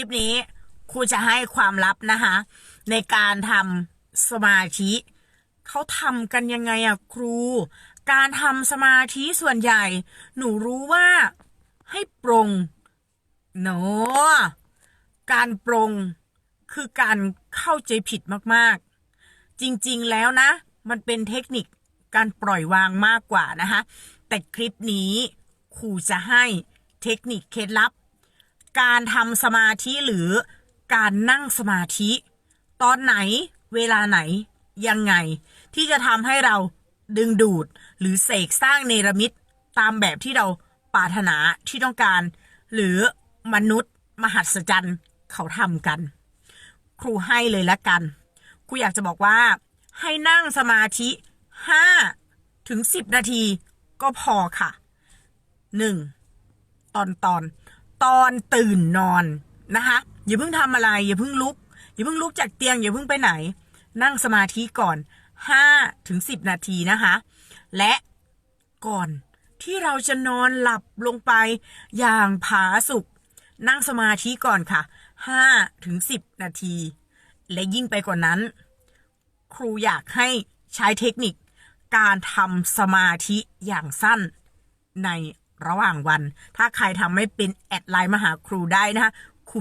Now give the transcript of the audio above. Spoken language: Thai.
คลิปนี้ครูจะให้ความลับนะคะ ในการทำสมาธิเขาทำกันยังไงอะครู การทำสมาธิส่วนใหญ่ หนูรู้ว่าให้ปรงเนาะการปรงคือการเข้าใจผิดมากๆ จริงๆแล้วนะ มันเป็นเทคนิคการปล่อยวางมากกว่านะคะ แต่คลิปนี้ครูจะให้เทคนิคเคล็ดลับ การทำสมาธิหรือการนั่งสมาธิ ตอนไหนเวลาไหน ยังไง ที่จะทำให้เราดึงดูดหรือเสกสร้างเนรมิตตามแบบที่เราปรารถนาที่ต้องการ หรือมนุษย์ มหัศจรรย์เขาทำกัน ครูให้เลยละกัน ครูอยากจะบอกว่า ให้นั่งสมาธิ5ถึง10 นาทีก็พอค่ะ 1. ตอนตอน ตอนตื่นนอนนะคะอย่าเพิ่งทำอะไร อย่าเพิ่งลุก อย่าเพิ่งลุกจากเตียง อย่าเพิ่งไปไหน นั่งสมาธิก่อน5ถึง10นาทีนะคะ และก่อนที่เราจะนอนหลับลงไปอย่างผาสุกนั่งสมาธิก่อนค่ะ5ถึง10นาที และยิ่งไปกว่านั้น ครูอยากให้ใช้เทคนิคการทำสมาธิอย่างสั้นใน ระหว่างวัน ถ้าใครทำไม่เป็นแอดไลน์มาหาครูได้นะคะครู